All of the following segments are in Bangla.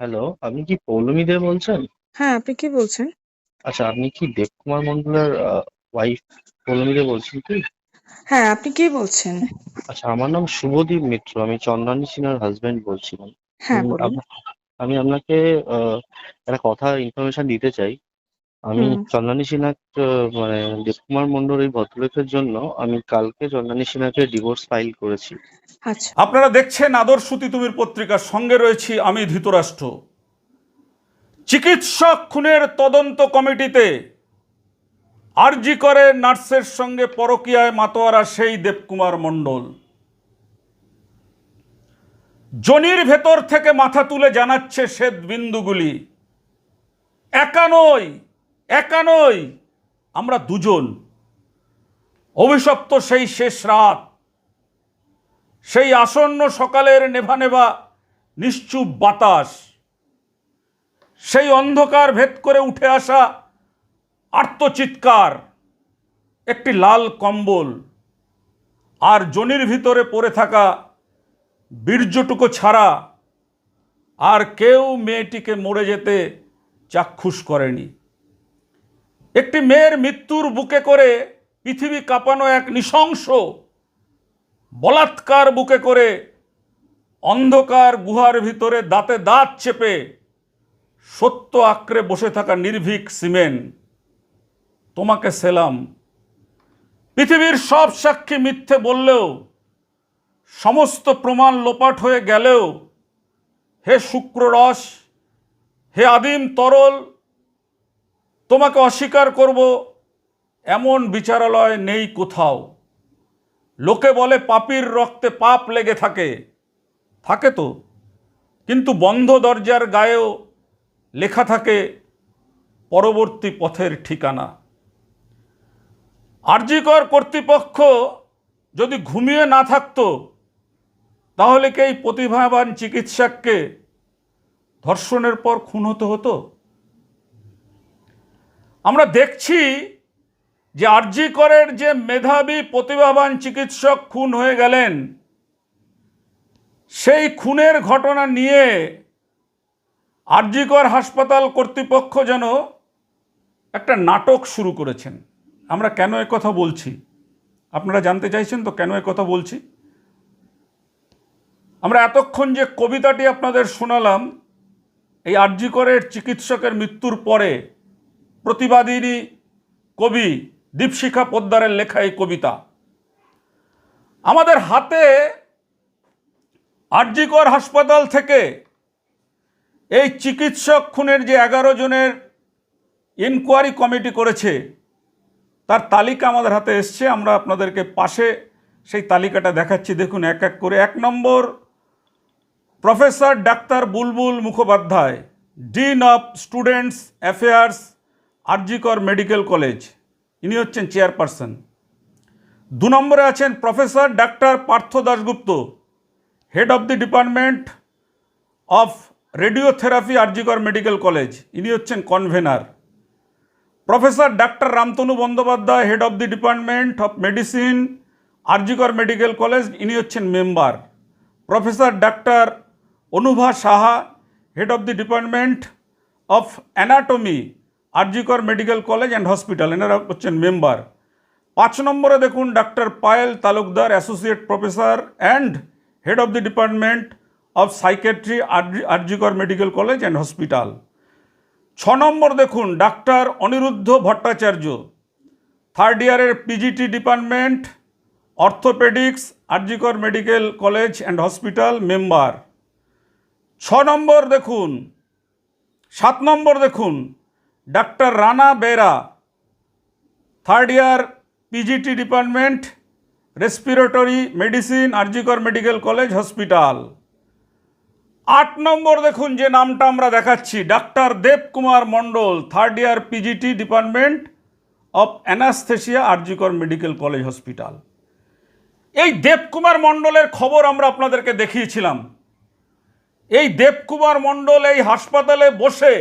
হ্যালো, আপনি কি পৌলমী দে বলছেন? হ্যাঁ, আপনি কি বলছেন? আচ্ছা, আপনি কি দেবকুমার মন্ডলের ওয়াইফ পৌলমী দে বলছেন কি? হ্যাঁ, আপনি কে বলছেন? আচ্ছা, আমার নাম শুভদীপ মিত্র। আমি চন্দ্রানী সিনহার হাজবেন্ড বলছিলাম। হ্যাঁ, বলুন। আপ আমি আপনাকে একটা কথা ইনফরমেশন দিতে চাই। আমি। চন্দ্রানী সিনহা আ মানে দেবকুমার মন্ডল এই ভদ্রলোকের জন্য আমি কালকে চন্দ্রানী সিনহাকে ডিভোর্স ফাইল করেছি। আচ্ছা। আপনারা দেখছেন আদর্শতি তুমির পত্রিকার সঙ্গে রয়েছি আমি ধৃতরাষ্ট্র চিকিৎসক খুনের তদন্ত কমিটিতে আরজি করে নার্সের সঙ্গে পরকীয়ায় মাতোয়ারা সেই দেবকুমার মণ্ডল জনির ভেতর থেকে মাথা তুলে জানাচ্ছে শ্বেত বিন্দুগুলি একা নই একা নই আমরা দুজন। অভিশপ্ত সেই শেষ রাত, সেই আসন্ন সকালের নেভা নেভা নিশ্চুপ বাতাস, সেই অন্ধকার ভেদ করে উঠে আসা আর্তচিৎকার, একটি লাল কম্বল আর জনির ভিতরে পড়ে থাকা বীর্যটুকু ছাড়া আর কেউ মেয়েটিকে মরে যেতে চাক্ষুষ করেনি। একটি মেয়ের মৃত্যুর বুকে করে পৃথিবী কাঁপানো এক নৃশংস বলাৎকার বুকে করে অন্ধকার গুহার ভিতরে দাঁতে দাঁত চেপে সত্য আঁকড়ে বসে থাকা নির্ভীক সিমেন, তোমাকে সেলাম। পৃথিবীর সব সাক্ষী মিথ্যে বললেও, সমস্ত প্রমাণ লোপাট হয়ে গেলেও, হে শুক্ররস হে আদিম তরল তোমাকে অস্বীকার করব, এমন বিচারালয় নেই কোথাও। লোকে বলে পাপির রক্তে পাপ লেগে থাকে। থাকে তো। কিন্তু বন্ধ দরজার গায়েও লেখা থাকে পরবর্তী পথের ঠিকানা। আরজিকর কর্তৃপক্ষ যদি ঘুমিয়ে না থাকত, তাহলে কি এই প্রতিভাবান চিকিৎসককে ধর্ষণের পর খুন হতে হতো? আমরা দেখছি যে আরজি করের যে মেধাবী প্রতিভাবান চিকিৎসক খুন হয়ে গেলেন, সেই খুনের ঘটনা নিয়ে আরজিকর হাসপাতাল কর্তৃপক্ষ যেন একটা নাটক শুরু করেছেন। আমরা কেন কথা বলছি? আপনারা জানতে চাইছেন তো কেন কথা বলছি? আমরা এতক্ষণ যে কবিতাটি আপনাদের শোনালাম, এই আরজিকরের চিকিৎসকের মৃত্যুর পরে প্রতিবাদিনী কবি দীপশিখা পোদ্দারের লেখা এই কবিতা। আমাদের হাতে আরজিকর হাসপাতাল থেকে এই চিকিৎসক খুনের যে এগারো জনের ইনকোয়ারি কমিটি করেছে, তার তালিকা আমাদের হাতে এসছে, আমরা আপনাদেরকে পাশে সেই তালিকাটা দেখাচ্ছি। দেখুন, এক এক করে। এক নম্বর, professor doctor Bulbul Mukhopadhyay, dean of students affairs R G Kar medical college. ইনি হচ্ছেন চেয়ারপারসন। দু নম্বরে আছেন professor doctor Partha Dasgupta, head of the department of radiotherapy, R G Kar medical college. ইনি হচ্ছেন convener. Professor doctor Ramtanu Bandyopadhyay, head of the department of medicine, R G Kar medical college. ইনি হচ্ছেন member. Professor doctor Anubha Saha, head of the department of anatomy R G Kar medical college and hospital, এনারা হচ্ছেন মেম্বার। পাঁচ নম্বরে দেখুন doctor Payel Talukdar, associate professor and head of the department of psychiatry R G Kar medical college and hospital. ছ নম্বর দেখুন ডাক্তার অনিরুদ্ধ ভট্টাচার্য, থার্ড ইয়ারের PGT department, orthopaedics, R G Kar medical college and hospital member. ছ নম্বর দেখুন, সাত নম্বর দেখুন doctor Rana Bera third year PGT department respiratory medicine R G Kar medical college hospital আট নম্বর দেখুন যে নামটা আমরা দেখাচ্ছি doctor Debkumar Mandal third year PGT department of anaesthesia R G Kar medical college hospital এই দেবকুমার মণ্ডলের খবর আমরা আপনাদেরকে দেখিয়েছিলাম। এই দেবকুমার মণ্ডল এই হাসপাতালে বসে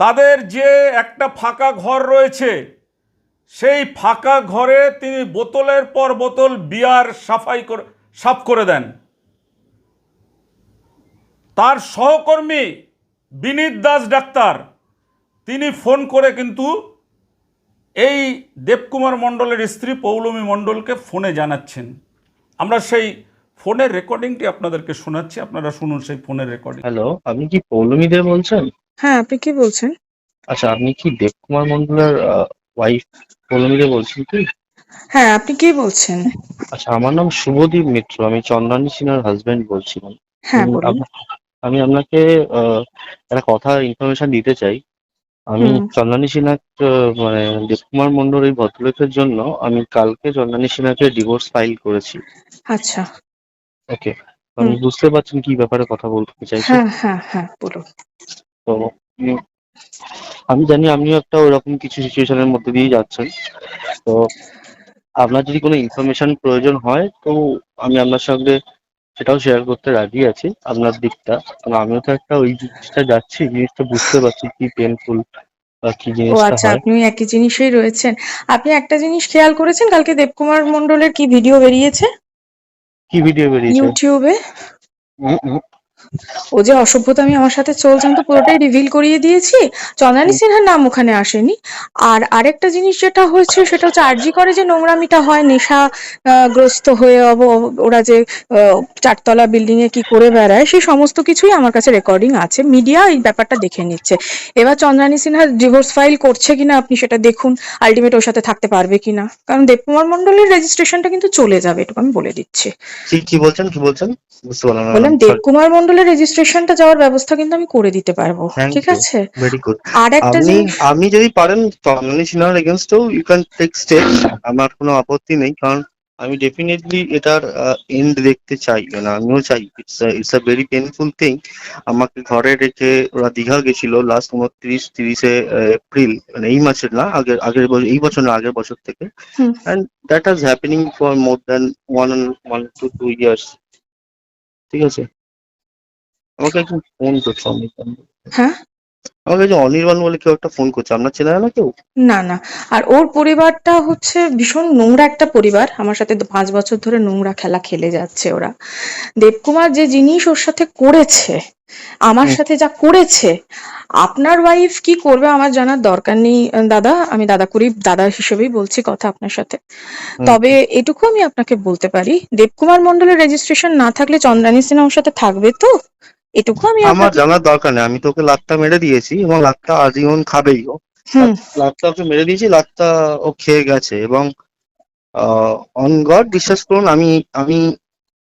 তাদের যে একটা ফাঁকা ঘর রয়েছে, সেই ফাঁকা ঘরে তিনি বোতলের পর বোতল বিয়ার সাফাই করে, সাফ করে দেন। তার সহকর্মী বিনীত দাস ডাক্তার, তিনি ফোন করে কিন্তু এই দেবকুমার মণ্ডলের স্ত্রী পৌলমী মণ্ডলকে ফোনে জানাচ্ছেন। আমরা সেই ফোনের রেকর্ডিংটি আপনাদেরকে শোনাচ্ছি, আপনারা শুনুন সেই ফোনের রেকর্ডিং। হ্যালো, আপনি কি পৌলমী দে বলছেন? হ্যাঁ আপনি কি বলছেন? আচ্ছা আপনি কি দেবকুমার মন্ডলের ওয়াইফ পৌলমী বলছেন কি? হ্যাঁ আপনি কি বলছেন? আচ্ছা আমার নাম শুভদীপ মিত্র আমি চন্দ্রানী সিনহার হাজবেন্ড বলছিলাম। হ্যাঁ উম, বলুন। আপ- আমি আপনাকে একটা কথা ইনফরমেশন দিতে চাই। আমি হুম। চন্দ্রানী সিনহা আহ, মানে দেবকুমার মন্ডল এই ভদ্রলোকের জন্য আমি কালকে চন্দ্রানী সিনহাকে ডিভোর্স ফাইল করেছি। আচ্ছা। ওকে আমি হুম। বুঝতে পারছেন কি ব্যাপারে কথা বলতে চাইছি? হ্যাঁ হ্যাঁ হ্যাঁ বলুন। তো আমি জানি আপনিও একটা ওরকম কিছু সিচুয়েশনের মধ্যে দিয়ে যাচ্ছেন। তো আপনার যদি কোনো ইনফরমেশন প্রয়োজন হয় তো আমি আপনার সঙ্গে সেটাও শেয়ার করতে রাজি আছি আপনার দিকটা। কারণ আমিও তো একটা ওই জিনিসটা যাচ্ছি জিনিসটা বুঝতে পারছি কি পেনফুল বা কি ও আচ্ছা আপনি একই জিনিসেই রয়েছেন। আপনি একটা জিনিস খেয়াল করেছেন? কালকে দেবকুমার মন্ডলের কি ভিডিও বেরিয়েছে? কি ভিডিও বেরিয়েছে? ইউটিউবে ও যে অসভ্যতা আমি আমার সাথে চলছেন তো পুরোটাই রিভিল করিয়ে দিয়েছি চন্দ্রানী সিনহার নাম ওখানে আসেনি। আর আরেকটা জিনিস যেটা হয়েছে সেটা হচ্ছে আরজি করে যে নোংরামিটা হয় নেশা গ্রস্ত হয়ে অব- ওরা যে চারতলা বিল্ডিং এ কি করে বেড়ায় সেই সমস্ত কিছুই আমার কাছে রেকর্ডিং আছে। মিডিয়া এই ব্যাপারটা দেখে নিচ্ছে। এবার চন্দ্রানী সিনহা ডিভোর্স ফাইল করছে কিনা আপনি সেটা দেখুন আলটিমেট ওর সাথে থাকতে পারবে কিনা। কারণ দেবকুমার মন্ডলের রেজিস্ট্রেশনটা কিন্তু চলে যাবে এটুকু আমি বলে দিচ্ছি। কি কি বলছেন কি বলছেন? বললাম দেবকুমার মন্ডলের রেজিস্ট্রেশনটা যাওয়ার ব্যবস্থা কিন্তু আমি করে দিতে পারব। ঠিক আছে? ভেরি গুড আর একটা জিনিস আপনি যদি পারেন চন্দ্রানী সিনহার এগেনস্টেও ইউ ক্যান টেক স্টেপ আমার কোনো আপত্তি নেই কারণ আমি ডেফিনেটলি এটার এন্ড দেখতে চাই মানে আমিও চাই। It's it's a very painful thing আমাকে ঘরে রেখে ওরা দীঘা গেছিল লাস্ট উনত্রিশ তিরিশে এপ্রিল মানে এই মাসের না আগের আগের বছর এই বছর না আগের বছর থেকে। And that is happening for more than one one two two years ঠিক আছে? আমাকে একজন ফোন করছে অনির্বাণ হ্যাঁ? আমাকে একজন অনির্বাণ বলে কেউ একটা ফোন করছে আপনার চেনা না কেউ? না না। আর ওর পরিবারটা হচ্ছে ভীষণ নোংরা একটা পরিবার। আমার সাথে পাঁচ বছর ধরে নোংরা খেলা খেলে যাচ্ছে ওরা। দেবকুমার যে জিনিস ওর সাথে করেছে আমার সাথে যা করেছে আপনার ওয়াইফ কি করবে আমার জানার দরকার নেই দাদা। আমি দাদা করি দাদা হিসেবেই বলছি কথা আপনার সাথে। তবে এটুকু আমি আপনাকে বলতে পারি দেবকুমার মন্ডলের রেজিস্ট্রেশন না থাকলে চন্দ্রানী সিনহা ওর সাথে থাকবে তো? এটুকু আমি আমার জানার দরকার নেই। আমি তোকে লাতটা মেরে দিয়েছি এবং লাতটা আজীবন খাবেই ও। লাতটা ওকে মেরে দিয়েছি লাতটা ও খেয়ে গেছে এবং অন গড বিশ্বাস করুন আমি আমি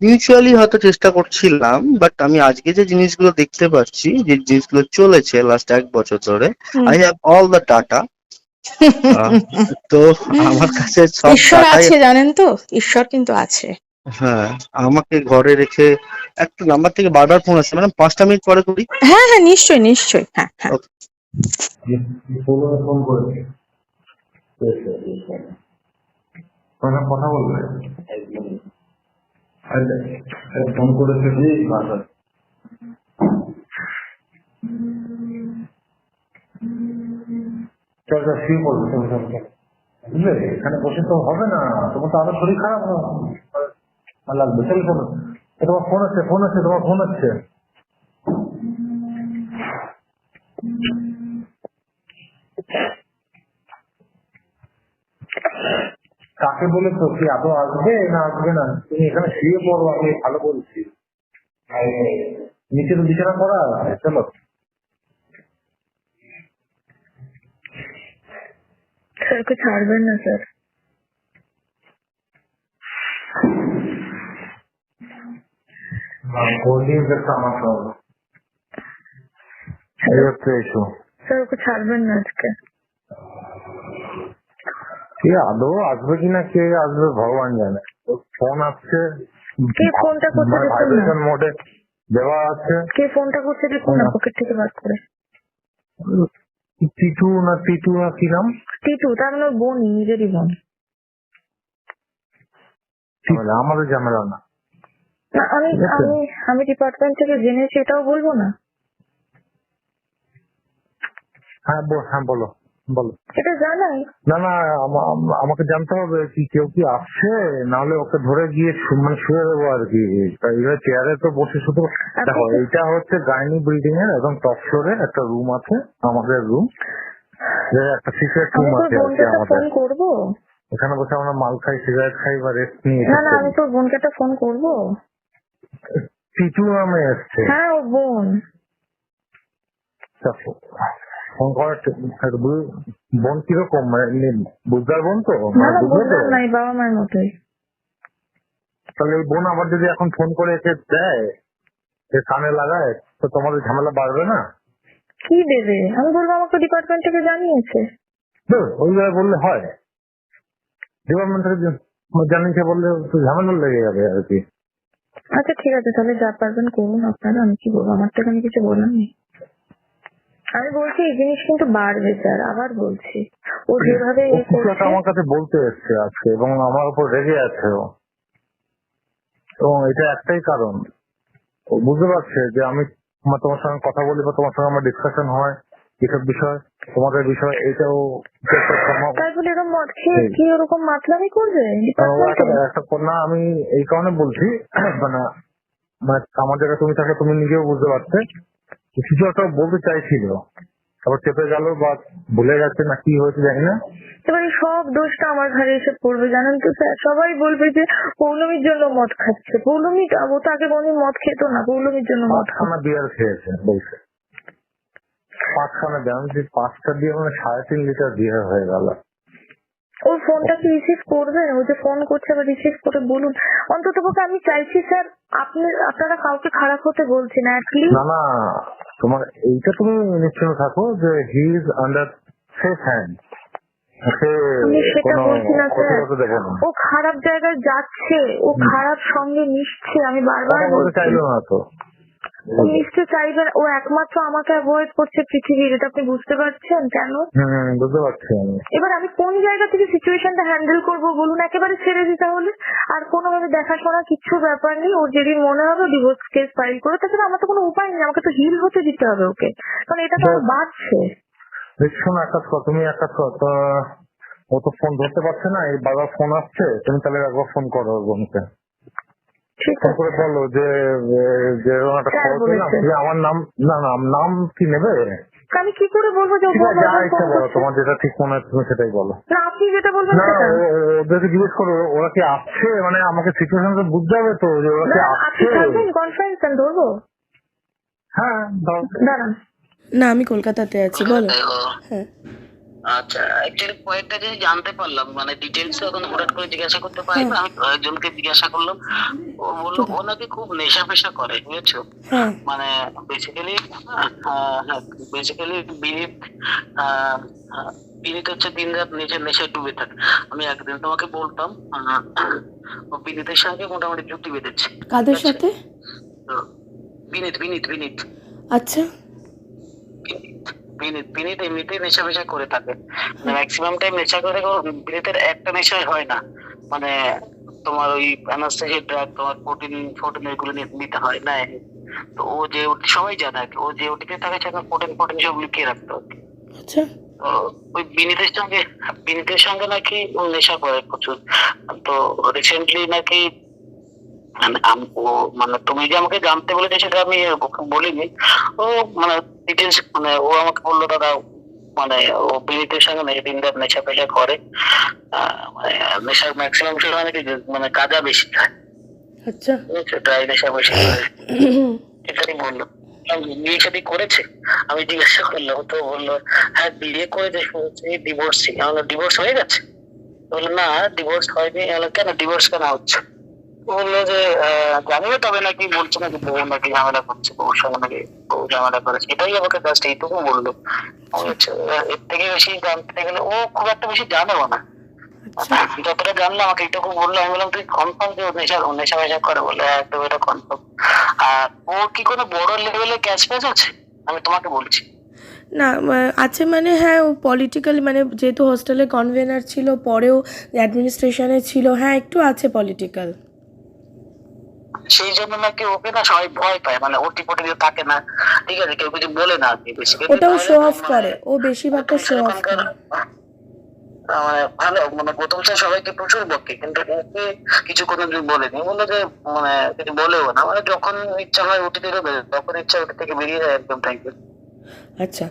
মিউচুয়ালি হয়তো চেষ্টা করছিলাম বাট আমি আজকে যে জিনিসগুলো দেখতে পাচ্ছি যে জিনিসগুলো চলেছে লাস্ট এক বছর ধরে। I have all the data তো আমার কাছে সব ঈশ্বর আছে জানেন তো? ঈশ্বর কিন্তু আছে। হ্যাঁ আমাকে ঘরে রেখে একটা নাম্বার থেকে বারবার ফোন আসছে ম্যাডাম পাঁচটা মিনিট পরে করি? হ্যাঁ হ্যাঁ নিশ্চয়ই নিশ্চয়ই হ্যাঁ হ্যাঁ। ফোন করেছে কথা বলবে। ফোন করেছে যে চল চল শুয়ে পড়বে তুমি চল চল বুঝলে এখানে বসে তো হবে না তোমার তো আরও শরীর খারাপ হবে। ভালো ভালো লাগবে টেলিফোন তোমার ফোন আছে ফোন আছে, তোমার ফোন আছে। কাকে বলেছ? কি এত আসবে না আসবে না? তুমি এখানে শুয়ে পড়ো, আমি ভালো বলছি। নিচে তো বিছানা করা আছে, চলো। স্যারকে ছাড়বেন না, স্যার। কোল্ডিং একটা আমার সঙ্গে এই হচ্ছে ইস্যু স্যার ওকে ছাড়বেন না আজকে কে আদৌ আসবে কিনা কে আসবে ভগবান জানে ফোন আসছে কে ফোনটা ভাইব্রেশন মোডে দেওয়া আছে কে ফোনটা করছে দেখুন না পকেট থেকে বার করে টিটু না টিটু না কি নাম টিটু তার মানে বোন নিজেরই বোন আমাদের ঝামেলা না না আমি আমি আমি ডিপার্টমেন্ট থেকে জেনেছি এটাও বলব না? হ্যাঁ বল হ্যাঁ বলো বলো। এটা জানাই। না না আমা- আম- আমাকে জানতে হবে কি কেউ কি আসছে? নাহলে ওকে ধরে গিয়ে মানে শুয়ে দেবো আর কি। এইভাবে চেয়ারে তো বসে শুধু দেখো এইটা হচ্ছে গাইনি বিল্ডিং এর একদম টপ ফ্লোরে একটা রুম আছে আমাদের রুম একটা সিক্রেট রুম আছে ফোন করব? এখানে বসে আমরা মাল খাই সিগারেট খাই বা রেস্ট নিই না না আমি তোর বোনকে একটা ফোন করব। টিটু নামে এসছে হ্যাঁ ও বোন ফোন করার বোন কীরকম মানে বুঝদার বোন তো নাই বাবা মায়ের মতোই তাহলে এই বোন আবার যদি এখন ফোন করে এসে দেয় সে কানে লাগায় তো তোমাদের ঝামেলা বাড়বে না কি দেবে আমি বলব আমাকে ডিপার্টমেন্ট থেকে জানিয়েছে ধুর, ওই জায়গায় বললে হয় ডিপার্টমেন্ট থেকে জানিয়েছে বললে ঝামেলা লেগে যাবে আর কি আচ্ছা ঠিক আছে তাহলে যা পারবেন করুন আপনারা আমি কি বলব? আমার তো এখানে কিছু বলার নেই। আমি বলছি এই জিনিস কিন্তু বাড়বে স্যার আবার বলছি। ও যেভাবে আমার কাছে বলতে এসছে আজকে এবং আমার উপর রেগে আছে ও। এবং এটা একটাই কারণ। ও বুঝতে পারছে যে আমি তোমার সঙ্গে কথা বলি বা তোমার সঙ্গে আমার ডিসকাশন হয়। এসব বিষয় তোমাদের বিষয় এটাও তাই বলে এরকম মদ খেয়ে কি ওরকম মাতলামি করবে? একটা একটা কন্যা আমি এই কারণে বলছি মানে মানে আমার জায়গায় তুমি থাকলে তুমি নিজেও বুঝতে পারতে কিছু একটা বলতে চাইছিল। তারপর চেপে গেল বা ভুলে গেছে না কি হয়েছে জানি না। এবারে সব দোষটা আমার ঘরে এসে পড়বে জানেন তো স্যার? সবাই বলবে যে পৌলমীর জন্য মদ খাচ্ছে। পৌলমী ও তো আগে কোনদিন মদ খেত না পৌলমীর জন্য মদ পাঁচখানা বিয়ার খেয়েছে বলছে। পাঁচখানা আমি যদি পাঁচটা দিয়ে মানে সাড়ে তিন লিটার বিয়ার হয়ে গেল। ওর ফোনটা কি রিসিভ করবেন? ও যে ফোন করছে আবার রিসিভ করে বলুন। অন্তত পক্ষে আমি চাইছি স্যার আপনি আপনারা কাউকে খারাপ হতে বলছি না না না তোমার এইটা তুমি নিশ্চিন্ত থাকো যে he is under safe hand সেটা বলছি না স্যার ও খারাপ জায়গায় যাচ্ছে ও খারাপ সঙ্গে মিশছে আমি বারবার বলতে চাইলো না তো। ও মিশতে চাইবে না। ও একমাত্র আমাকে অ্যাভয়েড করছে পৃথিবীর এটা আপনি বুঝতে পারছেন কেন? হম বুঝতে পারছি আমি। এবার আমি কোন জায়গা থেকে সিচুয়েশনটা হ্যান্ডেল করব বলুন একেবারে ছেড়ে দিই তাহলে। আর কোনো কোনোভাবে দেখাশোনা কিচ্ছু ব্যাপার নেই ওর যেদিন মনে হবে ডিভোর্স কেস ফাইল করে তাছাড়া আমার তো কোনো উপায় নেই আমাকে তো হিল হতে দিতে হবে ওকে। কারণ এটা তো বাড়ছে। দেখছ না এক তুমি এক কাজ তো ও তো ফোন ধরতে পারছে না এই বারবার ফোন আসছে তুমি তাহলে একবার ফোন করো বোনকে। ঠিক আছে করে বলো যে যে- যে একটা খবর পেলাম? যে আমার নাম না না নাম কি নেবে? আমি কি করে বলব যে যা ইচ্ছা বলো তোমার যেটা ঠিক মনে হয় তুমি সেটাই বলো। না আপনি যেটা বলবেন না ওদেরকে জিজ্ঞেস করো ওরা কি আসছে? মানে আমাকে সিচুয়েশন তো বুঝতে হবে তো যে ওরা কি আসছে? কনফারেন্স ধরবো? হ্যাঁ দাঁড়ান। না আমি কলকাতাতে আছি বলো। হ্যাঁ। আচ্ছা অ্যাকচুয়ালি কয়েকটা জিনিস জানতে পারলাম। মানে ডিটেলস এখন হঠাৎ করে জিজ্ঞাসা করতে পারি না। আমি কয়েকজনকে জিজ্ঞাসা করলাম। ও বলল ও নাকি খুব নেশা ফেশা করে বুঝেছ? হ্যাঁ। মানে বেসিক্যালি বেসিক্যালি বিনীত বিনীত হচ্ছে দিন রাত নেশা নেশায় ডুবে থাকে। আমি একদিন তোমাকে বলতাম ও বিনীতের সঙ্গে মোটামুটি চুক্তি বেঁধেছে। কাদের সাথে? বিনীত বিনীত বিনীত। আচ্ছা। বিনীত বিনীত এমনিতেই নেশা ফেশা করে থাকে। ম্যাক্সিমাম টাইম নেশা করে বিনীতের একটা নেশাই হয় না। মানে তোমার ওই অ্যানাস্থেসিয়া ড্রাগ তোমার প্রোটিন ফোর্টিন এগুলো নিতে হয় না। তো ও যে ওটি সবাই জানে আর কি। ও যে ওটিতে থাকে সেখানে প্রোটিন ফোটিন সব লুকিয়ে রাখতে আচ্ছা। তো ওই বিনীতের সঙ্গে বিনীতের সঙ্গে নাকি ও নেশা করে প্রচুর। তো রিসেন্টলি নাকি মানে আম- ও মানে তুমি যে আমাকে জানতে বলেছ সেটা আমি বলিনি। ও মানে ডিটেলস মানে ও আমাকে বলল দাদা মানে ও নাকি দিন রাত নেশা পেশা করে। মানে নেশার ম্যাক্সিমাম সময় নাকি মানে কাজা বেশি খায়। আচ্ছা। ড্রাই নেশা বেশি এটাই বলল। বিয়ে শাদী করেছে আমি জিজ্ঞাসা করলাম তো বলল হ্যাঁ বিয়ে করেছে শুনছি ডিভোর্সি আমার ডিভোর্স হয়ে গেছে? বলল না ডিভোর্স হয়নি। কেন ডিভোর্স কেন হচ্ছে? বলল যে আহ, জানি তবে নাকি বলছে নাকি বউ নাকি ঝামেলা করছে বউর সঙ্গে নাকি বউ ঝামেলা করেছে এটাই আমাকে জাস্ট এইটুকু বলল। এর থেকে বেশি জানতে গেলে ও খুব একটা বেশি জানেও না। আচ্ছা। যতটা জানলাম আমাকে এইটুকু বলল আমি বললাম তুই কনফার্ম যে নেশা নেশা ফেশা করে। বলে "হ্যাঁ, একদম এটা কনফার্ম আর ও কি কোনো বড় লেভেলে ক্যাশ প্যাচ আছে? আমি তোমাকে বলছি। না আছে মানে হ্যাঁ ও পলিটিক্যাল মানে যেহেতু হোস্টেলে কনভেনার ছিল পরেও অ্যাডমিনিস্ট্রেশনে ছিল হ্যাঁ একটু আছে পলিটিক্যাল সেই জন্য নাকি ওকে না সবাই ভয় পায় মানে ওটি পটি দিয়ে থাকে না। ঠিক আছে কেউ কিছু বলে না আর কি বেশি ওটাও শো অফ করে ও বেশিরভাগটা শো অফ করে। মানে ভালো মানে প্রথম সে সবাইকে প্রচুর বকে কিন্তু ওকে কিছু কোনো দিন বলেনি বলে যে মানে কিছু বলেও না। মানে যখন ইচ্ছা হয় ওটি থেকে তখন ইচ্ছা ওটি থেকে বেরিয়ে যায় একদম থ্যাংক ইউ আচ্ছা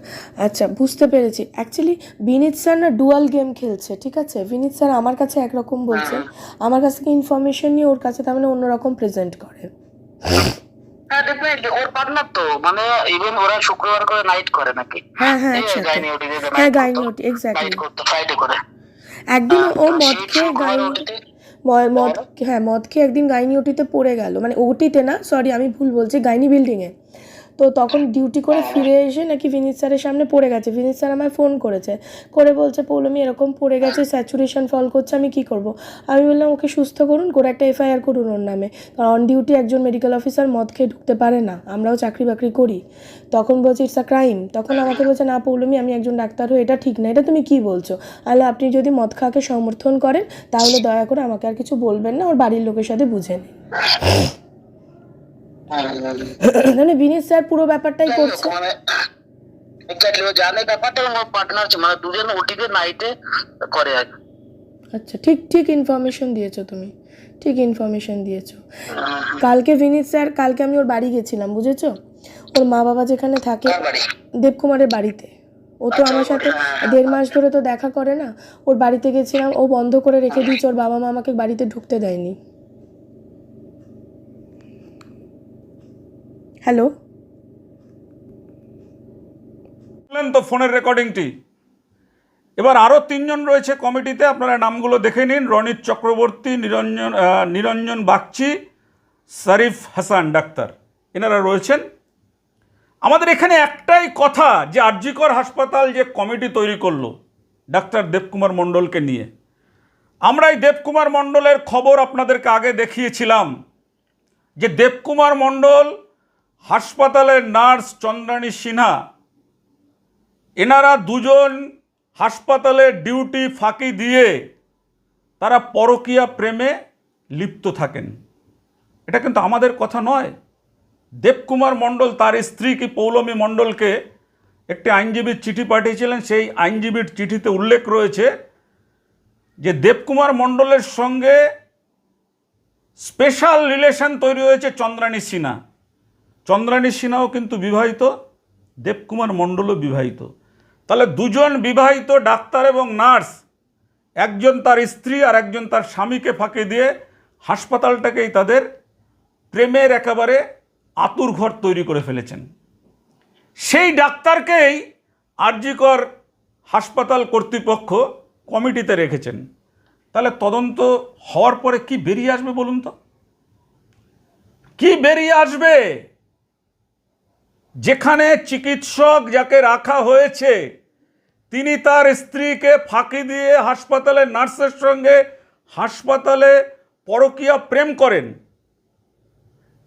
আচ্ছা বুঝতে পেরেছি। অ্যাকচুয়ালি বিনীত স্যার না ডুয়াল গেম খেলছে ঠিক আছে? বিনীত স্যার আমার কাছে একরকম বলছে। আমার কাছ থেকে ইনফরমেশন নিয়ে ওর কাছে তার মানে অন্যরকম প্রেজেন্ট করে। হ্যাঁ ডেফিনেটলি ওর পার্টনার তো। মানে ইভেন ওরা শুক্রবার করে নাইট করে নাকি? হ্যাঁ হ্যাঁ হ্যাঁ গাইনি ওটি এক্স্যাক্টলি নাইট করতো ফ্রাইডে করে। একদিন ও মদ খেয়ে মদ হ্যাঁ। মদ খেয়ে একদিন গাইনি ওটিতে পড়ে গেল। মানে ওটিতে না সরি আমি ভুল বলছি গাইনি বিল্ডিংয়ে তো তখন ডিউটি করে ফিরে এসে নাকি বিনীত স্যারের সামনে পড়ে গেছে। বিনীত স্যার আমায় ফোন করেছে। করে বলছে পৌলমি এরকম পড়ে গেছে স্যাচুরেশন ফল করছে, আমি কি করব? আমি বললাম, ওকে সুস্থ করুন, করে একটা এফআইআর করুন ওর নামে। কারণ অন ডিউটি একজন মেডিকেল অফিসার মদ খেয়ে ঢুকতে পারে না, আমরাও চাকরি বাকরি করি। তখন বলছে ইটস আ ক্রাইম তখন আমাকে বলছে, না পৌলমি আমি একজন ডাক্তার হয়ে, এটা ঠিক না, এটা তুমি কি বলছো? আলে আপনি যদি মদ খাওয়াকে সমর্থন করেন, তাহলে দয়া করে আমাকে আর কিছু বলবেন না, ওর বাড়ির লোকের সাথে বুঝে নিন। মানে বিনীত স্যার পুরো ব্যাপারটাই করছে। মানে এক্স্যাক্টলি ও জানে ব্যাপারটা এবং ওর পার্টনার মানে দুজন ওটিতে নাইটে করে আর। আচ্ছা ঠিক ঠিক ইনফরমেশন দিয়েছ তুমি। ঠিক ইনফরমেশন দিয়েছ। কালকে বিনীত স্যার কালকে আমি ওর বাড়ি গেছিলাম বুঝেছ? ওর মা বাবা যেখানে থাকে দেবকুমারের বাড়িতে। ও তো আমার সাথে দেড় মাস ধরে তো দেখা করে না। ওর বাড়িতে গেছিলাম ও বন্ধ করে রেখে দিয়েছে ওর বাবা মা আমাকে বাড়িতে ঢুকতে দেয়নি। হ্যালো। শুনলেন তো ফোনের রেকর্ডিংটি। এবার আরও তিনজন রয়েছে কমিটিতে, আপনারা নামগুলো দেখে নিন। রনিত চক্রবর্তী, নিরঞ্জন নিরঞ্জন বাগচি, শরীফ হাসান ডাক্তার, এনারা রয়েছেন। আমাদের এখানে একটাই কথা, যে আরজিকর হাসপাতাল যে কমিটি তৈরি করল ডাক্তার দেবকুমার মণ্ডলকে নিয়ে। আমরা এই দেবকুমার মণ্ডলের খবর আপনাদেরকে আগে দেখিয়েছিলাম, যে দেবকুমার মণ্ডল হাসপাতালের নার্স চন্দ্রাণী সিনহা, এনারা দুজন হাসপাতালে ডিউটি ফাঁকি দিয়ে তারা পরকীয়া প্রেমে লিপ্ত থাকেন। এটা কিন্তু আমাদের কথা নয়। দেবকুমার মণ্ডল তার স্ত্রী কি পৌলমী মণ্ডলকে একটি আইনজীবীর চিঠি পাঠিয়েছিলেন? সেই আইনজীবীর চিঠিতে উল্লেখ রয়েছে যে দেবকুমার মণ্ডলের সঙ্গে স্পেশাল রিলেশন তৈরি হয়েছে চন্দ্রাণী সিনহা। চন্দ্রাণী সিনহাও কিন্তু বিবাহিত, দেবকুমার মণ্ডলও বিবাহিত। তাহলে দুজন বিবাহিত ডাক্তার এবং নার্স, একজন তার স্ত্রী আর একজন তার স্বামীকে ফাঁকে দিয়ে হাসপাতালটাকেই তাদের প্রেমের একেবারে আতুর ঘর তৈরি করে ফেলেছেন। সেই ডাক্তারকেই আরজিকর হাসপাতাল কর্তৃপক্ষ কমিটিতে রেখেছেন। তাহলে তদন্ত হওয়ার পরে কি বেরিয়ে আসবে বলুন তো? কি বেরিয়ে আসবে? যেখানে চিকিৎসক যাকে রাখা হয়েছে, তিনি তার স্ত্রীকে ফাঁকি দিয়ে হাসপাতালের নার্সের সঙ্গে হাসপাতালে পরকীয়া প্রেম করেন।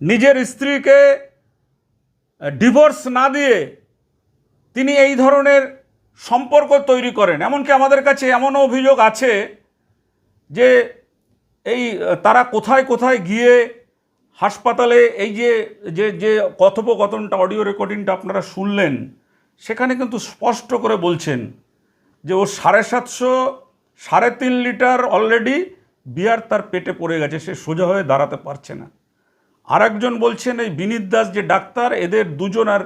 নিজের স্ত্রীকে ডিভোর্স না দিয়ে তিনি এই ধরনের সম্পর্ক তৈরি করেন। এমনকি আমাদের কাছে এমনও অভিযোগ আছে যে এই তারা কোথায় কোথায় গিয়ে হাসপাতালে এই যে যে যে কথোপকথনটা, অডিও রেকর্ডিংটা আপনারা শুনলেন, সেখানে কিন্তু স্পষ্ট করে বলছেন যে ও সাড়ে সাতশো, সাড়ে তিন লিটার অলরেডি বিয়ার তার পেটে পড়ে গেছে, সে সোজা হয়ে দাঁড়াতে পারছে না। আর একজন বলছেন, এই বিনীত দাস যে ডাক্তার, এদের দুজন আর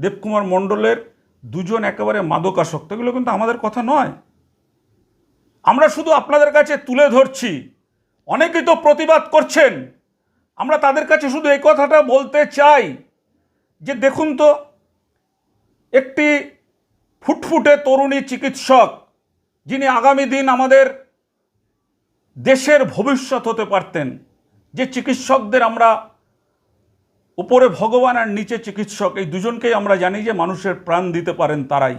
দেবকুমার মণ্ডলের দুজন একেবারে মাদকাসক্ত। এগুলো কিন্তু আমাদের কথা নয়। আমরা শুধু আপনাদের কাছে তুলে ধরছি। অনেকেই তো প্রতিবাদ করছেন। আমরা তাদের কাছে শুধু এই কথাটা বলতে চাই যে দেখুন তো, একটি ফুটফুটে তরুণী চিকিৎসক যিনি আগামী দিন আমাদের দেশের ভবিষ্যৎ হতে পারতেন, যে চিকিৎসকদের আমরা উপরে ভগবান আর নিচে চিকিৎসক, এই দুজনকেই আমরা জানি যে মানুষের প্রাণ দিতে পারেন তারাই।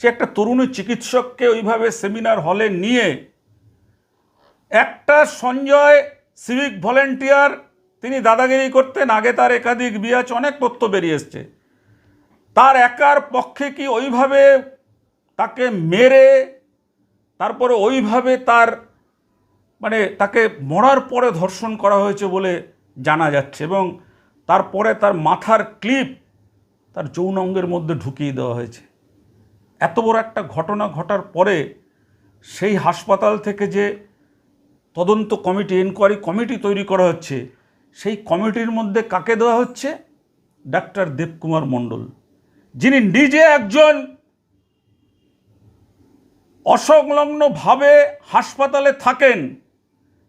সে একটা তরুণী চিকিৎসককে ওইভাবে সেমিনার হলে নিয়ে একটা সঞ্জয় সিভিক ভলেন্টিয়ার তিনি দাদাগিরি করতেন। আগে তার একাধিক বিয়াচ অনেক তথ্য বেরিয়ে এসছে। তার একার পক্ষে কি ওইভাবে তাকে মেরে, তারপরে ওইভাবে তার মানে তাকে মরার পরে ধর্ষণ করা হয়েছে বলে জানা যাচ্ছে এবং তারপরে তার মাথার ক্লিপ তার যৌন অঙ্গের মধ্যে ঢুকিয়ে দেওয়া হয়েছে। এত বড় একটা ঘটনা ঘটার পরে সেই হাসপাতাল থেকে যে তদন্ত কমিটি এনকোয়ারি কমিটি তৈরি করা হচ্ছে। সেই কমিটির মধ্যে কাকে দেওয়া হচ্ছে? ডাক্তার দেবকুমার মণ্ডল, যিনি নিজে একজন অসংলগ্নভাবে হাসপাতালে থাকেন,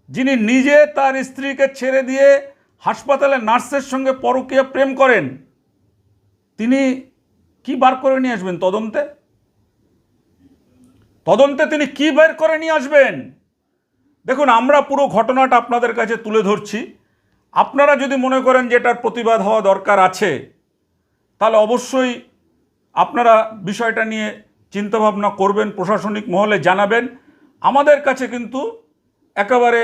যিনি নিজে তার স্ত্রীকে ছেড়ে দিয়ে হাসপাতালে নার্সের সঙ্গে পরকীয়া প্রেম করেন। তিনি কি বার করে নিয়ে আসবেন তদন্তে? তদন্তে তিনি কি বের করে নিয়ে আসবেন? দেখুন, আমরা পুরো ঘটনাটা আপনাদের কাছে তুলে ধরছি। আপনারা যদি মনে করেন যে এটার প্রতিবাদ হওয়া দরকার আছে, তাহলে অবশ্যই আপনারা বিষয়টা নিয়ে চিন্তাভাবনা করবেন, প্রশাসনিক মহলে জানাবেন। আমাদের কাছে কিন্তু একেবারে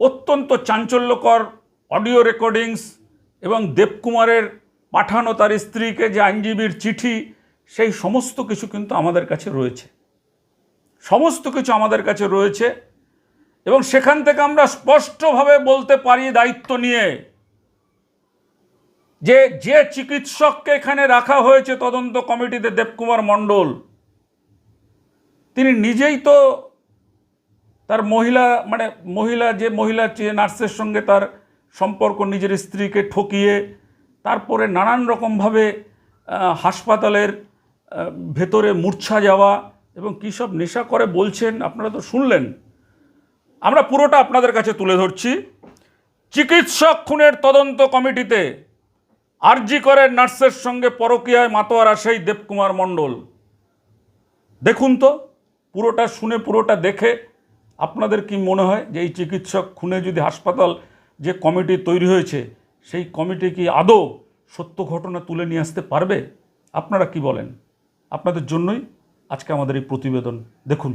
অত্যন্ত চাঞ্চল্যকর অডিও রেকর্ডিংস এবং দেবকুমারের পাঠানো তার স্ত্রীকে যে আইনজীবীর চিঠি, সেই সমস্ত কিছু কিন্তু আমাদের কাছে রয়েছে। সমস্ত কিছু আমাদের কাছে রয়েছে। এবং সেখান থেকে আমরা স্পষ্টভাবে বলতে পারি দায়িত্ব নিয়ে যে যে চিকিৎসককে এখানে রাখা হয়েছে তদন্ত কমিটিতে দেবকুমার মণ্ডল, তিনি নিজেই তো তার মহিলা মানে মহিলা, যে মহিলা, যে নার্সের সঙ্গে তার সম্পর্ক, নিজের স্ত্রীকে ঠকিয়ে তারপরে নানান রকমভাবে হাসপাতালের ভেতরে মূর্ছা যাওয়া এবং কী সব নেশা করে বলছেন, আপনারা তো শুনলেন। আমরা পুরোটা আপনাদের কাছে তুলে ধরছি। চিকিৎসক খুনের তদন্ত কমিটিতে আরজি করে নার্সের সঙ্গে পরকীয়ায় মাতোয়ারা সেই দেবকুমার মণ্ডল। দেখুন তো, পুরোটা শুনে, পুরোটা দেখে আপনাদের কি মনে হয় যে এই চিকিৎসক খুনে যদি হাসপাতাল যে কমিটি তৈরি হয়েছে, সেই কমিটি কি আদৌ সত্য ঘটনা তুলে নিয়ে আসতে পারবে? আপনারা কি বলেন? আপনাদের জন্যই আজকে আমাদের এই প্রতিবেদন। দেখুন।